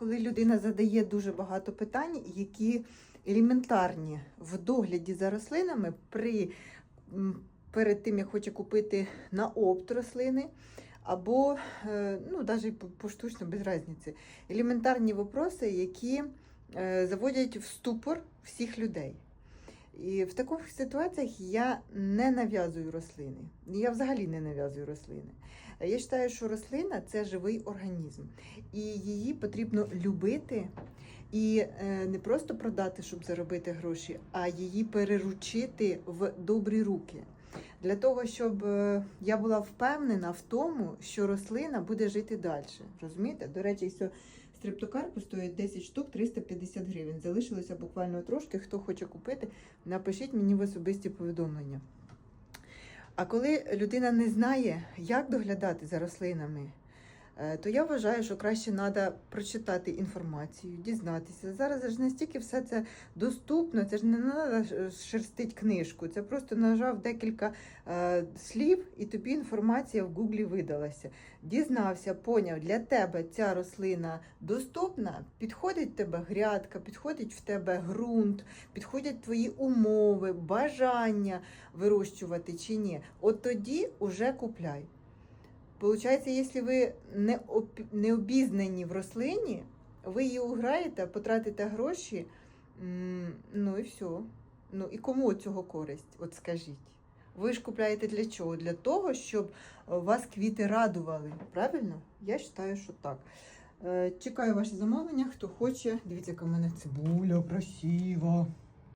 коли людина задає дуже багато питань, які елементарні в догляді за рослинами при, перед тим, як хоче купити на опт рослини, або е, ну, навіть поштучно, без різниці. Елементарні вопроси, які е, заводять в ступор всіх людей. І в таких ситуаціях я не нав'язую рослини. Я взагалі не нав'язую рослини. Я вважаю, що рослина це живий організм, і її потрібно любити і е, не просто продати, щоб заробити гроші, а її переручити в добрі руки. Для того, щоб е, я була впевнена в тому, що рослина буде жити далі. Розумієте? До речі, все стрептокарпу стоїть 10 штук 350 гривень. Залишилося буквально трошки. Хто хоче купити, напишіть мені в особисті повідомлення. А коли людина не знає, як доглядати за рослинами, то я вважаю, що краще треба прочитати інформацію, дізнатися. Зараз ж настільки все це доступно, це ж не треба шерстити книжку. Це просто нажав декілька е, слів, і тобі інформація в Гуглі видалася. Дізнався, поняв, для тебе ця рослина доступна, підходить тебе грядка, підходить в тебе ґрунт, підходять твої умови, бажання вирощувати чи ні. От тоді уже купляй. Получається, якщо ви не, не обізнані в рослині, ви її уграєте, потратите гроші, ну і все. Ну і кому цього користь? От скажіть. Ви ж купляєте для чого? Для того, щоб е, вас квіти радували. Правильно? Я вважаю, що так. Е, Чекаю ваші замовлення, хто хоче. Дивіться, яка в мене цибуля красива.